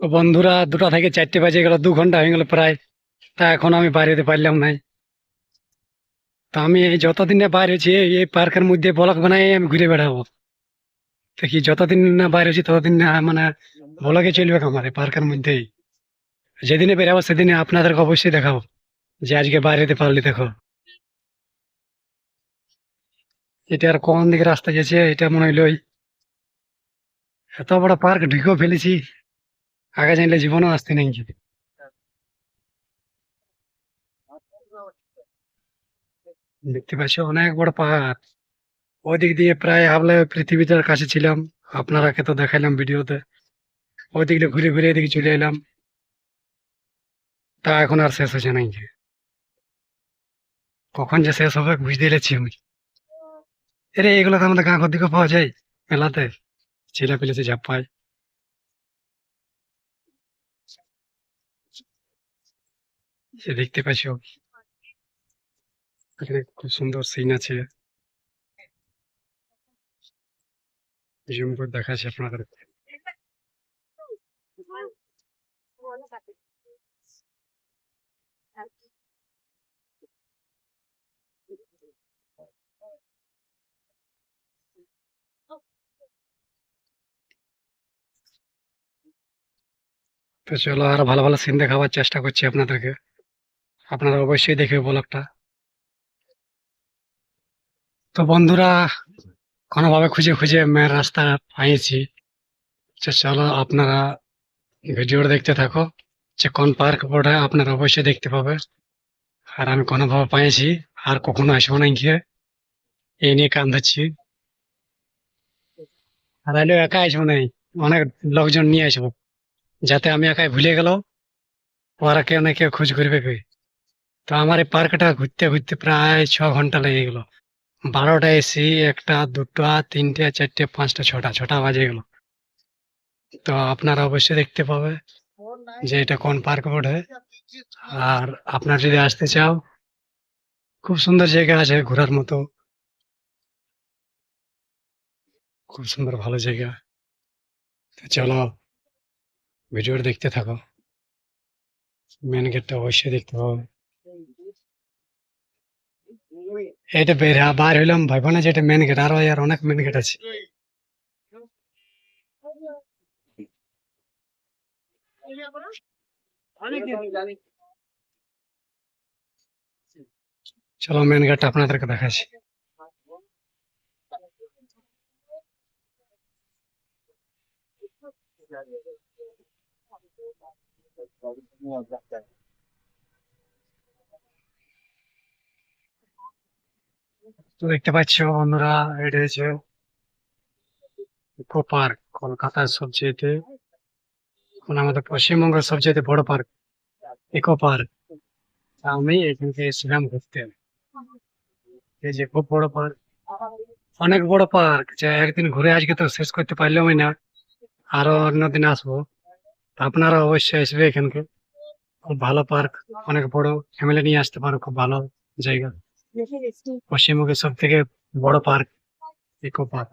বন্ধুরা দুটা থেকে চারটে বাজে গেল, দু ঘণ্টা হয়ে গেল প্রায়। তা এখন আমি বাইরে যেতে পারলাম নাই। তা আমি যতদিন না বাইরে হয়েছি এই পার্কের মধ্যে ব্লক বানাই আমি ঘুরে বেড়াবো। দেখি যতদিন না বাইরে হয়েছি ততদিন না মানে ব্লকে চলবে আমার পার্কের মধ্যেই। যেদিনে বেরাবো সেদিনে আপনাদেরকে অবশ্যই দেখাবো যে আজকে বাইরে যেতে পারলি দেখো। এটা আর কোন দিকে রাস্তা গেছে, এটা মনে হইল এত বড় পার্ক ঢুকেও ফেলেছি। আগে জানলে জীবনও আসতে নেই দেখতে পাচ্ছি, অনেক বড় পাহাড়। ওই দিক দিয়ে প্রায় হাবলে পৃথিবীটার কাছে ছিলাম। আপনারাকে তো দেখাইলাম ভিডিওতে। ওই দিক দিয়ে ঘুরে ঘুরে এদিকে চলে এলাম। তা এখন আর শেষ হচ্ছে নাকি কখন যে শেষ হবে বুঝতে পেরেছি আমি। এরে এগুলো তো আমাদের গাঁ দিকে পাওয়া যায়, মেলাতে। ছেলে পেলেছে ঝাপ পায়। দেখতে পাচ্ছ এখানে খুব সুন্দর সিন আছে। করে দেখাচ্ছি আপনাদের। তো চলো আর ভালো ভালো সিন দেখাবার চেষ্টা করছি আপনাদেরকে। আপনারা অবশ্যই দেখবে ব্লগটা। তো বন্ধুরা, কোনোভাবে খুঁজে খুঁজে মেয়ের রাস্তা পাইছি চলো আপনারা ভিডিওটা দেখতে থাকো যে কোন পার্ক পড়ে আপনারা অবশ্যই দেখতে পাবে। আর আমি কোনোভাবে পাইছি আর কখনো আসব না গিয়ে এই নিয়ে কান্দাচ্ছি আর আইলেও একা আসব নাই অনেক লোকজন নিয়ে আসব, যাতে আমি একাই ভুলে গেল ওরা কেউ না কেউ খোঁজ করবে। কই তো আমার এই পার্কটা ঘুরতে ঘুরতে প্রায় ছ ঘণ্টা লেগে গেলো। বারোটা এসি, একটা, দুটো, তিনটে, চারটে, পাঁচটা, ছটা ছটা বাজে গেল। তো আপনারা অবশ্যই দেখতে পাবে যে এটা কোন পার্ক বটে আর আপনার যদি আসতে চাও, খুব সুন্দর জায়গা আছে ঘোরার মতো। খুব সুন্দর, ভালো জায়গা। তো চলো, ভিডিওটা দেখতে থাকো। মেন গেটটা অবশ্যই দেখতে পাবে। এটা বের বার হইলাম ভাইবো না যে এটা মেন গেট আরও আর অনেক মেন গেট আছে। চলো মেন গেটটা আপনাদেরকে দেখাচ্ছি। তো দেখতে পাচ্ছ বন্ধুরা, এটা হচ্ছে ইকো পার্ক, কলকাতার সবচেয়ে মানে আমাদের পশ্চিমবঙ্গের সবচেয়ে বড় পার্ক, ইকো পার্ক। আমি এখানকে এসেছিলাম ঘুরতে। এই যে খুব বড় পার্ক, অনেক বড় পার্ক, যা একদিন ঘুরে আজকে তো শেষ করতে পারলাম না, আরও অন্যদিন আসব। তো আপনারা অবশ্যই আসবে এখানকে। খুব ভালো পার্ক, অনেক বড়, ফ্যামিলি নিয়ে আসতে পারো, খুব ভালো জায়গা। পশ্চিমবঙ্গের সব থেকে বড় পার্ক ইকো পার্ক